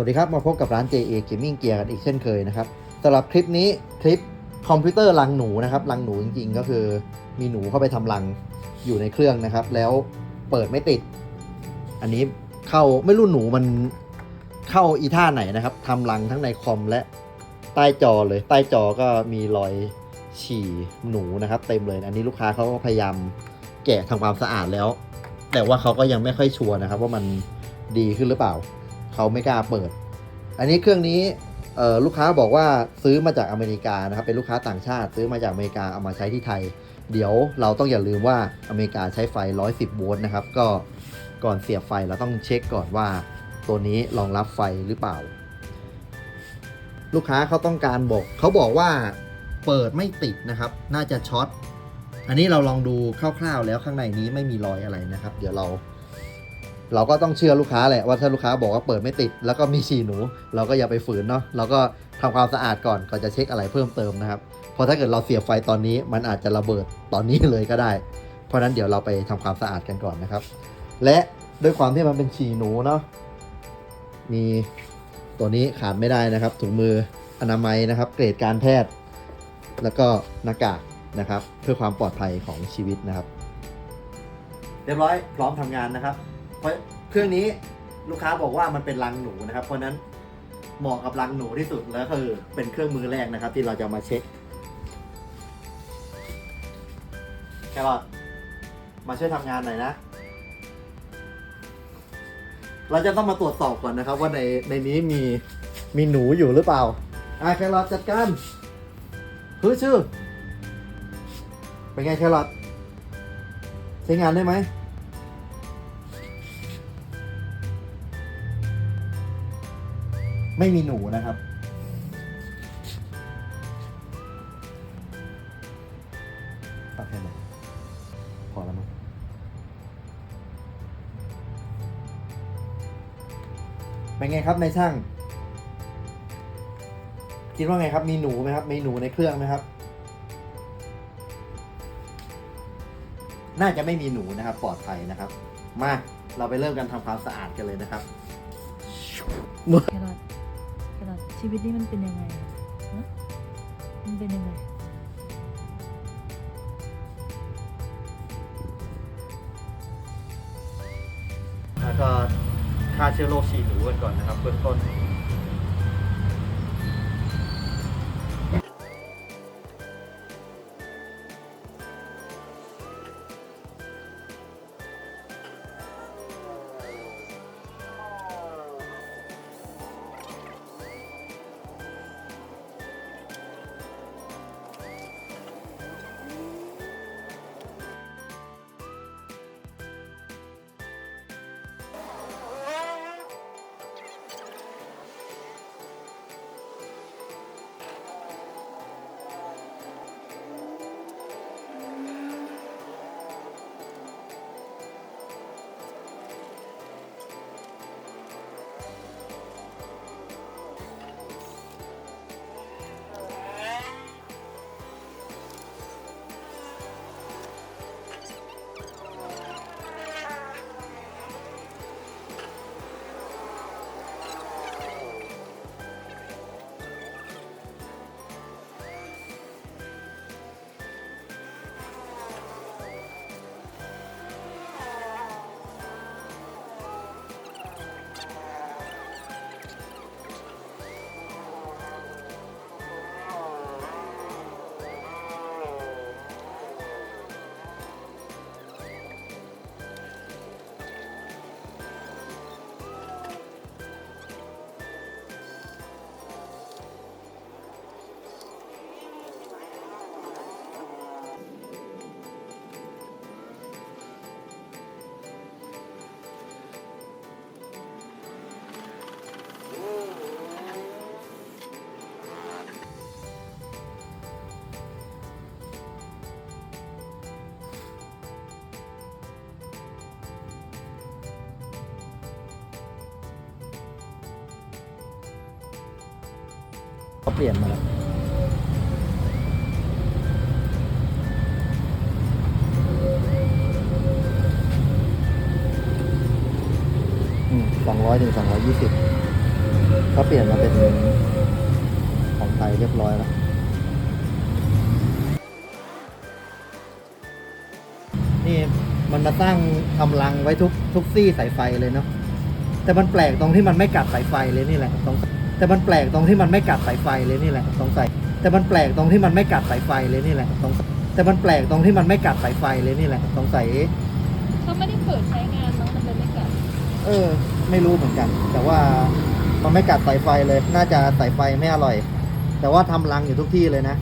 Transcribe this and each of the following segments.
วัสดีครับ มาพบกับร้าน JA Gaming Gear กันอีกเช่นเคยนะครับสำหรับคลิปนี้คลิปคอมพิวเตอร์รังหนูนะครับรังหนูจริงๆ ก็คือมีหนูเข้าไปทำรังอยู่ในเครื่องนะครับ แล้วเปิดไม่ติด อันนี้เข้าไม่รู้หนูมันเข้าอีท่าไหนนะครับทำรังทั้งในคอมและใต้จอเลยใต้จอก็มีรอยฉี่หนูนะครับ เต็มเลย อันนี้ลูกค้าเขาก็พยายามแกะทำความสะอาดแล้ว แต่ว่าเขาก็ยังไม่ค่อยชัวร์นะครับ ว่ามันดีขึ้นหรือเปล่า เขาไม่กล้าเปิด อันนี้เครื่องนี้ลูกค้าบอกว่าซื้อมาจากอเมริกานะครับเป็นลูกค้าต่างชาติซื้อมาจากอเมริกาเอามาใช้ที่ไทย เดี๋ยวเราต้องอย่าลืมว่าอเมริกาใช้ไฟ 110 โวลต์นะครับ ก็ก่อนเสียบไฟเราต้องเช็คก่อนว่า ตัวนี้รองรับไฟหรือเปล่า ลูกค้าเขาต้องการบอกเขาบอกว่าเปิดไม่ติดนะครับ น่าจะช็อตอันนี้เราลองดูคร่าวๆแล้วข้างในนี้ไม่มีรอยอะไรนะครับ เดี๋ยวเรา เราก็ต้องเชื่อลูกค้าแหละว่าถ้าลูกค้าบอกว่าเปิดไม่ติด แล้วก็มีฉี่หนู เราก็อย่าไปฝืนเนาะเราก็ทำความสะอาดก่อนก่อนจะเช็คอะไรเพิ่มเติมนะครับเพราะถ้าเกิดเราเสียบไฟตอนนี้ มันอาจจะระเบิดตอนนี้เลยก็ได้ เพราะฉะนั้นเดี๋ยวเราไปทำความสะอาดกันก่อนนะครับ และด้วยความที่มันเป็นฉี่หนูเนาะมีตัวนี้ขาดไม่ได้นะครับถุงมืออนามัยนะครับ เกรดการแพทย์ แล้วก็หน้ากากนะครับ เพื่อความปลอดภัยของชีวิตนะครับ เรียบร้อยพร้อมทำงานนะครับ เพราะเครื่องนี้ลูกค้าบอกว่ามันเป็นรังหนูนะครับ เพราะนั้นเหมาะกับรังหนูที่สุดแล้วคือเป็นเครื่องมือแรกนะครับ ที่เราจะมาเช็คแครอทมาช่วยทำงานหน่อยนะ เราจะต้องมาตรวจสอบก่อนนะครับ ว่าในในนี้มีมีหนูอยู่หรือเปล่าอะแครอทจัดการพื้ชื่อ เป็นไงแครอทใช้งานได้ไหม ไม่มีหนูนะครับ ตัดแค่ไหนพอแล้วมั้งเป็นไงครับนายช่าง คิดว่าไงครับ มีหนูไหมครับ มีหนูในเครื่องไหมครับ น่าจะไม่มีหนูนะครับ ปลอดภัยนะครับ มา เราไปเริ่มกันทำความสะอาดกันเลยนะครับ วิตนี้มันเป็นยังไงอะมันเป็นยังไง แล้วก็ฆ่าเชื้อโรคฉีดหนูกันก่อนนะครับเบื้องต้น เขาเปลี่ยนมาแล้วสองร้อยถึงสองร้อยยี่สิบก็เปลี่ยนมาเป็นของไทยเรียบร้อยแล้วนี่มันมาตั้งทำรังไว้ทุกทุกซี่สายไฟเลยเนาะแต่มันแปลกตรงที่มันไม่กัดสายไฟเลยนี่แหละสง แต่มันแปลกตรงที่มันไม่กัดสายไฟเลยนี่แหละสงสัยแต่มันแปลกตรงที่มันไม่กัดสายไฟเลยนี่แหละสงสัยแต่มันแปลกตรงที่มันไม่กัดสายไฟเลยนี่แหละสงสัยเขาไม่ได้เปิดใช้งานมั้งมันเลยไม่กัดเออ ไม่รู้เหมือนกัน แต่ว่ามันไม่กัดสายไฟเลย น่าจะสายไฟไม่อร่อย แต่ว่าทำรังอยู่ทุกที่เลยนะ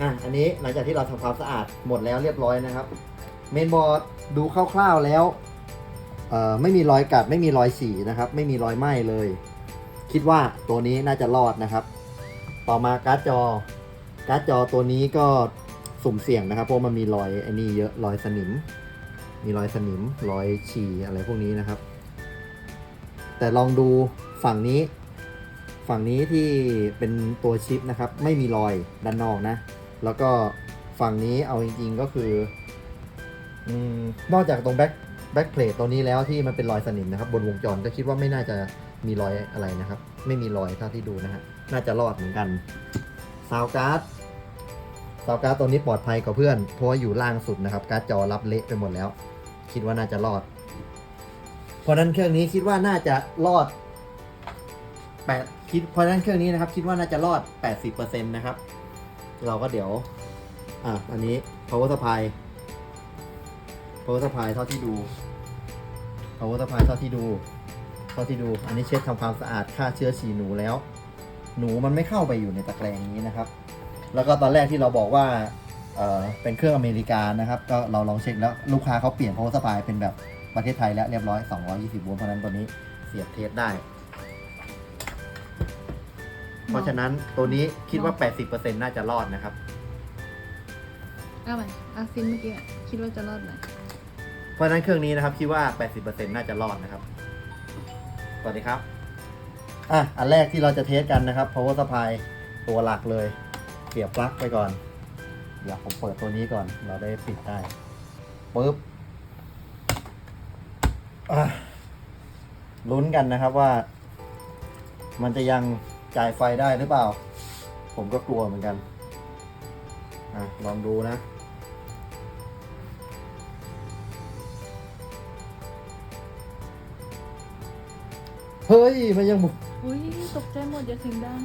อะอันนี้หลังจากที่เราทำความสะอาดหมดแล้วเรียบร้อยนะครับ เมนบอร์ดดูคร่าวๆแล้วเอ่อไม่มีรอยกัดไม่มีรอยฉี่นะครับ ไม่มีรอยไหม้เลย คิดว่าตัวนี้น่าจะรอดนะครับ ต่อมาการ์ดจอ การ์ดจอตัวนี้ก็สุ่มเสี่ยงนะครับ เพราะมันมีรอยไอ้นี่เยอะรอยสนิม มีรอยสนิมรอยฉี่อะไรพวกนี้นะครับ แต่ลองดูฝั่งนี้ ฝั่งนี้ที่เป็นตัวชิปนะครับ ไม่มีรอยด้านนอกนะ แล้วก็ฝั่งนี้เอาจริงๆก็คืออนอกจากตรงแบ็คแบ็คเพลทตัวนี้แล้วที่มันเป็นรอยสนิมนะครับ บนวงจรก็คิดว่าไม่น่าจะมีรอยอะไรนะครับ ไม่มีรอยเท่าที่ดูนะฮะน่าจะรอดเหมือนกันซาวการ์ดซาวการ์ดตัวนี้ปลอดภัยกว่าเพื่อน เพราะว่าอยู่ล่างสุดนะครับ การ์ดจอรับเละไปหมดแล้ว คิดว่าน่าจะรอด เพราะนั้นเครื่องนี้คิดว่าน่าจะรอดแปดคิดเพราะฉะนั้นเครื่องนี้นะครับ คิดว่าน่าจะรอด 80%นะครับ เราก็เดี๋ยว อะ อันนี้ power supply power supply เท่าที่ดู power supply เท่าที่ดู เท่าที่ดู อันนี้เช็ดทำความสะอาดฆ่าเชื้อฉี่หนูแล้ว หนูมันไม่เข้าไปอยู่ในตะแกรงนี้นะครับ แล้วก็ตอนแรกที่เราบอกว่าเออเป็นเครื่องอเมริกานะครับ ก็เราลองเช็คแล้วลูกค้าเขาเปลี่ยน power supply เป็นแบบประเทศไทยแล้วเรียบร้อย 220 โวลต์เพราะนั้นตัวนี้เสียบเทสได้ เพราะฉะนั้นตัวนี้คิดว่า 80%น่าจะรอดนะครับ เอาใหม่อาซินเมื่อกี้อะคิดว่าจะรอดไหมเพราะฉะนั้นเครื่องนี้นะครับคิดว่า 80%น่าจะรอดนะครับ สวัสดีครับ อะ อันแรกที่เราจะเทสกันนะครับ power supply ตัวหลักเลย เสียบปลั๊กไปก่อน เดี๋ยวผมเปิดตัวนี้ก่อน เราได้ปิดได้ปึ๊บอะลุ้นกันนะครับว่า มันจะยัง จ่ายไฟได้หรือเปล่า ผมก็กลัวเหมือนกันอะลองดูนะ เฮ้ย มันยังหมุนอุ้ยตกใจหมดอย่าเสียงดัง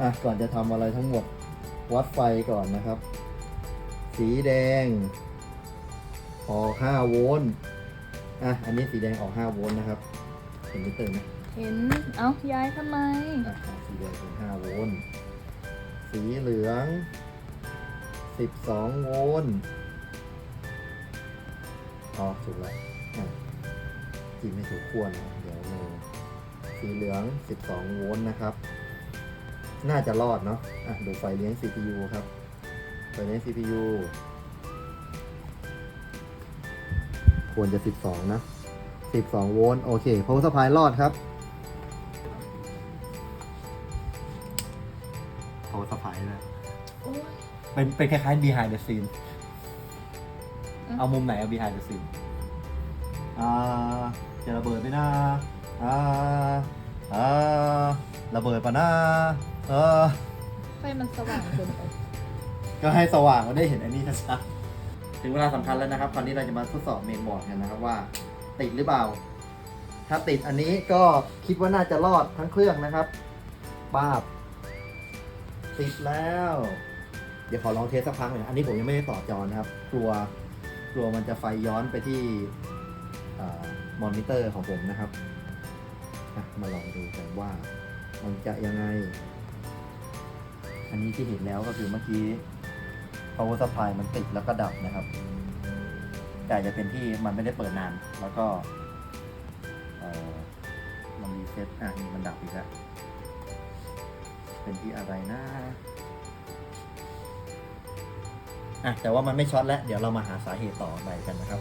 อะ ก่อนจะทำอะไรทั้งหมด วัดไฟก่อนนะครับ สีแดง ออก 5 โวลต์ อะ อันนี้สีแดงออก 5 โวลต์นะครับ เห็นมิเตอร์ไหม เห็น เอ้า ย้ายทำไม อะอะสีแดงเป็น5โวลต์สีเหลือง12โวลต์อ๋อถูกแล้วอะจิ้มให้ถูกขั้วนะเดี๋ยวเลยสีเหลือง12โวลต์นะครับ น่าจะรอดเนาะอะดูไฟเลี้ยง CPU ครับไฟเลี้ยง CPU ควรจะ 12 นะ 12 โวลต์ โอเค power supply รอดครับ เป็นเป็นคล้ายๆ behind the scene อะเอามุมไหนเอา behind the scene อ่าจะระเบิดไหมนะอ่าอ่าระเบิดปะนะเออไฟมันสว่างเกินไปก็ให้สว่างก็ได้เห็นอันนี้ชัดๆถึงเวลาสำคัญแล้วนะครับ คราวนี้เราจะมาทดสอบเมนบอร์ดกันนะครับว่า ติดหรือเปล่า ถ้าติดอันนี้ก็คิดว่าน่าจะรอดทั้งเครื่องนะครับป้าบติดแล้วเดี๋ยวขอลองเทสสักพักหนึ่งอันนี้ผมยังไม่ได้ต่อจอนะครับ กลัวกลัวมันจะไฟย้อนไปที่มอนิเตอร์ของผมนะครับ มาลองดูกันว่ามันจะยังไง อันนี้ที่เห็นแล้วก็คือเมื่อกี้ power supply มันติดแล้วก็ดับนะครับ แต่อาจจะเป็นที่มันไม่ได้เปิดนาน แล้วก็เอ่อมันรีเซ็ตอะนี่มันดับอีกแล้ว เป็นที่อะไรนะ อะแต่ว่ามันไม่ช็อตแล้ว เดี๋ยวเรามาหาสาเหตุต่อไปกันนะครับ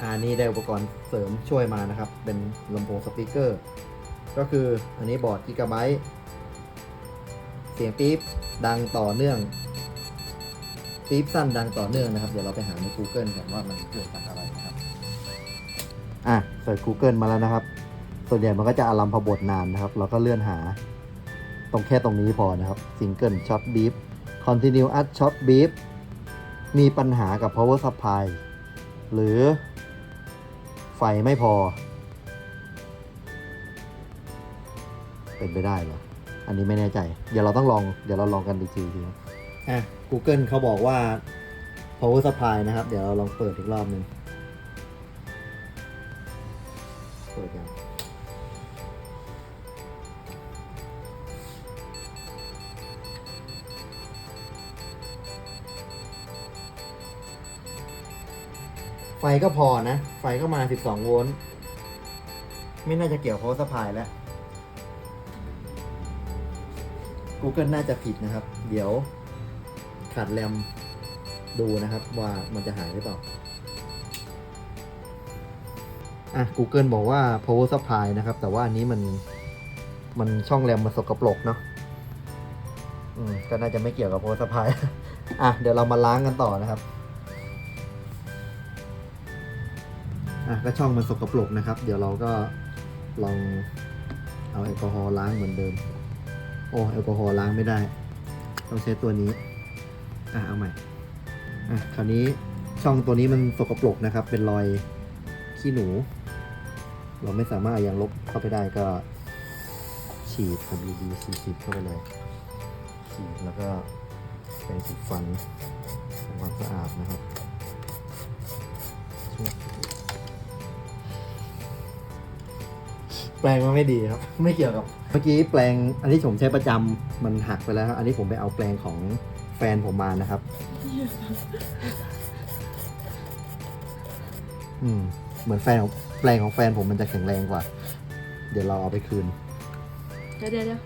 อ่านี่ได้อุปกรณ์เสริมช่วยมานะครับ เป็นลำโพงสปีกเกอร์ ก็คืออันนี้บอร์ดกิกะไบต์เสียงปี๊บดังต่อเนื่องปี๊บสั้นดังต่อเนื่องนะครับ เดี๋ยวเราไปหาใน Google กันว่ามันเกิดจากอะไรนะครับ อะเสิร์ช Google มาแล้วนะครับ ส่วนใหญ่มันก็จะอารัมพบทนานนะครับ เราก็เลื่อนหา ตรงแค่ตรงนี้พอนะครับซิงเกิลช็อตบีฟคอนติเนียอัดช็อตบีฟ มีปัญหากับ power supply หรือไฟไม่พอ เป็นไปได้เหรอ อันนี้ไม่แน่ใจ เดี๋ยวเราต้องลอง เดี๋ยวเราลองกันดีทีนะอะ Google เขาบอกว่า power supply นะครับ เดี๋ยวเราลองเปิดอีกรอบหนึ่ง ไฟก็พอนะ ไฟก็มา 12 โวลต์ไม่น่าจะเกี่ยว power supply แล้ว Google น่าจะผิดนะครับ เดี๋ยวขาดแรมดูนะครับว่ามันจะหายหรือเปล่า อะ Google บอกว่า power supply นะครับ แต่ว่าอันนี้มันมันช่องแรมมันสกปรกเนาะอืมก็น่าจะไม่เกี่ยวกับ power supply อะ เดี๋ยวเรามาล้างกันต่อนะครับ อะก็ช่องมันสกปรกนะครับ เดี๋ยวเราก็ลองเอาแอลกอฮอล์ล้างเหมือนเดิม โอ้แอลกอฮอล์ล้างไม่ได้ ต้องใช้ตัวนี้ อะเอาใหม่ อะคราวนี้ช่องตัวนี้มันสกปรกนะครับ เป็นรอยขี้หนู เราไม่สามารถอายางลบเข้าไปได้ก็ฉีด WD 40เข้าไปเลย ฉีดแล้วก็แปรงสีฟันทำความสะอาดนะครับ แปลงมาไม่ดีครับ ไม่เกี่ยวกับ เมื่อกี้แปลงอันที่ผมใช้ประจำมันหักไปแล้วครับอันนี้ผมไปเอาแปลงของแฟนผมมานะครับ อืม เหมือนแฟนของแปลงของแฟนผมมันจะแข็งแรงกว่า เดี๋ยวเราเอาไปคืน เดี๋ยวเดี๋ยวเดี๋ยว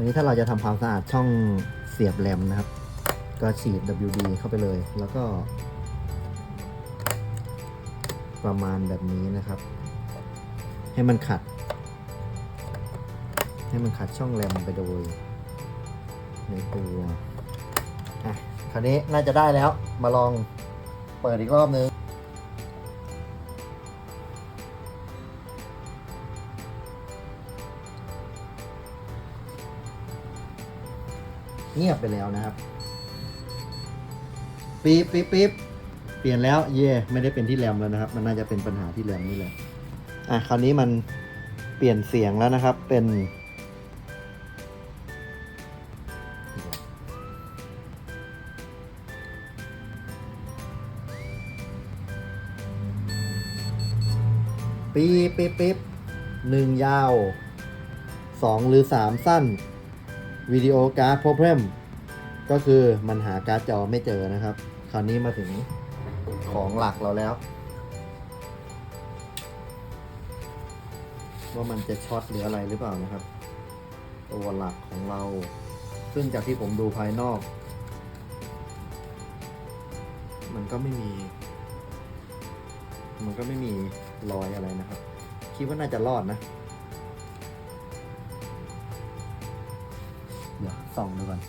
อันนี้ถ้าเราจะทำความสะอาดช่องเสียบแรมนะครับ ก็ฉีด WD เข้าไปเลย แล้วก็ ประมาณแบบนี้นะครับ ให้มันขัด ให้มันขัดช่องแรมไปโดย ในตัวอะคราวนี้น่าจะได้แล้วมาลองเปิดอีกรอบนึง เงียบไปแล้วนะครับปี๊บปี๊บปี๊บเปลี่ยนแล้วเย่ไม่ได้เป็นที่แรมแล้วนะครับ มันน่าจะเป็นปัญหาที่แรมนี่แหละอะคราวนี้มันเปลี่ยนเสียงแล้วนะครับ เป็น ปี๊บปี๊บปี๊บหนึ่งยาวสองหรือสามสั้น วิดีโอการ์ดโปรแกรมก็คือมันหาการ์ดจอไม่เจอนะครับ คราวนี้มาถึงของหลักเราแล้ว ว่ามันจะช็อตหรืออะไรหรือเปล่านะครับ ตัวหลักของเรา ซึ่งจากที่ผมดูภายนอก มันก็ไม่มี มันก็ไม่มีรอยอะไรนะครับ คิดว่าน่าจะรอดนะ ส่องดูก่อน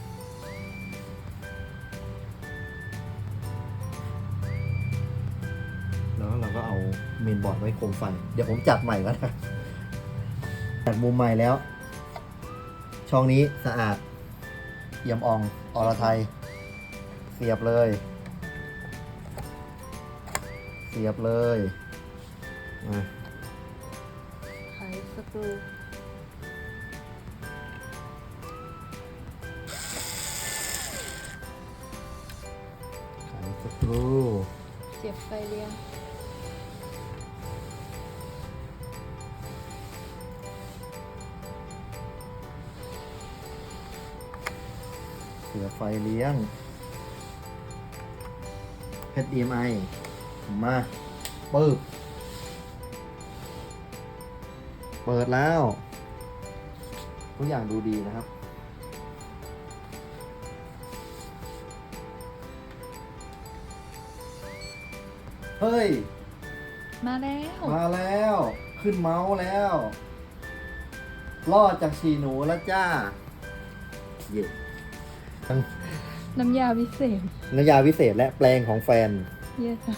แล้วเราก็เอาเมนบอร์ดไว้โคมไฟ เดี๋ยวผมจัดใหม่ก็ได้จัดมุมใหม่แล้ว ช่องนี้สะอาดเยี่ยมอองอรไทย เสียบเลย เสียบเลยมาไขสกรู ฟเลี้ยง เสือไฟเลี้ยง HDMI มาปึ๊บเปิดแล้ว ทุกอย่างดูดีนะครับ เฮ้ย มาแล้ว มาแล้ว ขึ้นเมาส์แล้ว รอดจากฉี่หนูแล้วจ้าเย่ทั้งน้ำยาวิเศษ น้ำยาวิเศษและแปลงของแฟน เยอะค่ะ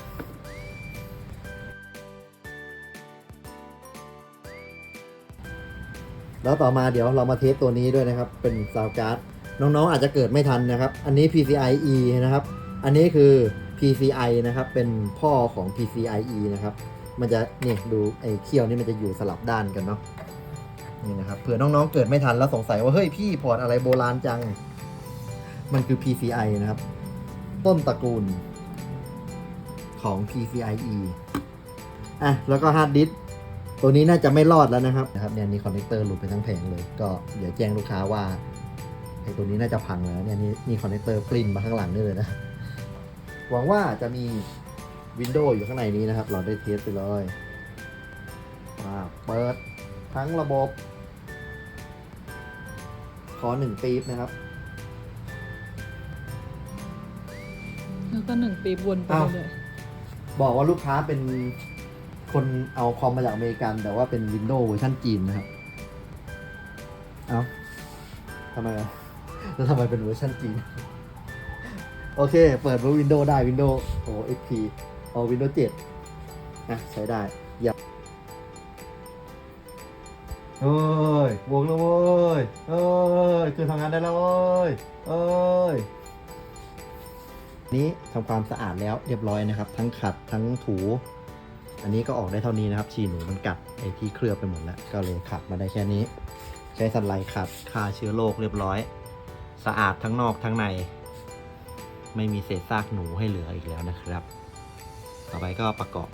แล้วต่อมาเดี๋ยวเรามาเทสตัวนี้ด้วยนะครับ เป็นซาวการ์ดน้องๆอาจจะเกิดไม่ทันนะครับ อันนี้ PCIe นะครับ อันนี้คือ PCI นะครับ เป็นพ่อของ PCIe นะครับ มันจะเนี่ยดูไอ้เคี่ยวนี่มันจะอยู่สลับด้านกันเนาะนี่นะครับเผื่อน้องๆเกิดไม่ทันแล้วสงสัยว่า เฮ้ยพี่พอร์ตอะไรโบราณจัง มันคือ PCI นะครับ ต้นตระกูลของ PCIe อะ แล้วก็ฮาร์ดดิสตัวนี้น่าจะไม่รอดแล้วนะครับนะครับเนี่ยนี่คอนเนคเตอร์หลุดไปทั้งแผงเลย ก็เดี๋ยวแจ้งลูกค้าว่าไอ้ตัวนี้น่าจะพังแล้วเนี่ยนี่นี่คอนเนคเตอร์ปลิ้นมาข้างหลังนี่เลยนะ หวังว่าจะมีวินโดว์อยู่ข้างในนี้นะครับ เราได้เทสไปเลยมาเปิดทั้งระบบ ขอหนึ่งปี๊บนะครับ แล้วก็หนึ่งปีวนไปอ้าว เลยบอกว่าลูกค้าเป็นคนเอาคอมมาจากอเมริกัน แต่ว่าเป็นวินโดว์เวอร์ชันจีนนะครับ เอาทำไมอะแล้วทำไมเป็นเวอร์ชันจีน โอเค เปิดวินโดว์ได้วินโดว์โอ้ XP เอาวินโดว์7อะใช้ได้อย่าเอ้ยวงแล้วเว้ยเอ้ยคือทำงานได้แล้วเว้ยเอ้ยนี้ทำความสะอาดแล้วเรียบร้อยนะครับ ทั้งขัดทั้งถู อันนี้ก็ออกได้เท่านี้นะครับฉี่หนูมันกัดไอ้ที่เคลือบไปหมดแล้ว ก็เลยขัดมาได้แค่นี้ ใช้สันไลขัดฆ่าเชื้อโรคเรียบร้อย สะอาดทั้งนอกทั้งใน ไม่มีเศษซากหนูให้เหลืออีกแล้วนะครับ ต่อไปก็ประกอบ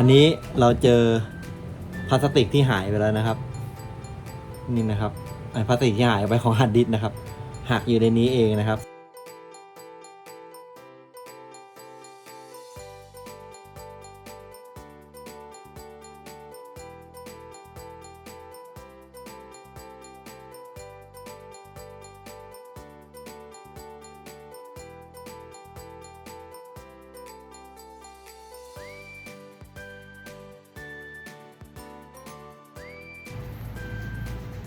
อันนี้เราเจอพลาสติกที่หายไปแล้วนะครับ นี่นะครับไอ้พลาสติกที่หายไปของฮาร์ดดิสนะครับหักอยู่ในนี้เองนะครับ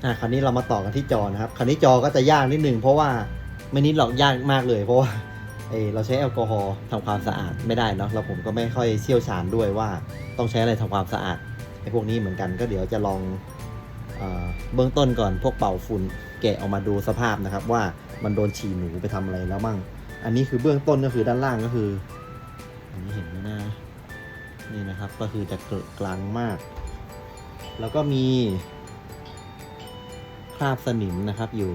อะคราวนี้เรามาต่อกันที่จอนะครับ คราวนี้จอก็จะยากนิดนึงเพราะว่าไม่นิดหรอกยากมากเลย เพราะว่าเออเราใช้แอลกอฮอล์ทำความสะอาดไม่ได้เนาะแล้วผมก็ไม่ค่อยเชี่ยวชาญด้วยว่าต้องใช้อะไรทำความสะอาดไอ้พวกนี้เหมือนกันก็เดี๋ยวจะลองเออเบื้องต้นก่อนพวกเป่าฝุ่นแกะออกมาดูสภาพนะครับ ว่ามันโดนฉี่หนูไปทำอะไรแล้วมั่ง อันนี้คือเบื้องต้นก็คือด้านล่างก็คือ อันนี้เห็นไหมนะนี่นะครับก็คือจะเกลอะกลางมาก แล้วก็มี ราบสนิมนะครับ อยู่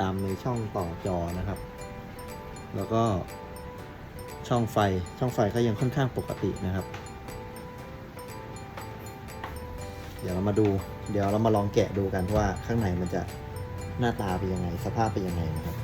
ตามในช่องต่อจอนะครับ แล้วก็ช่องไฟช่องไฟก็ยังค่อนข้างปกตินะครับ เดี๋ยวเรามาดู เดี๋ยวเรามาลองแกะดูกันว่าข้างในมันจะหน้าตาเป็นยังไง สภาพเป็นยังไงนะครับ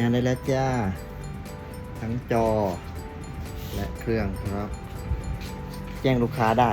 งานได้แล้วจ้า ทั้งจอ และเครื่องครับ แจ้งลูกค้าได้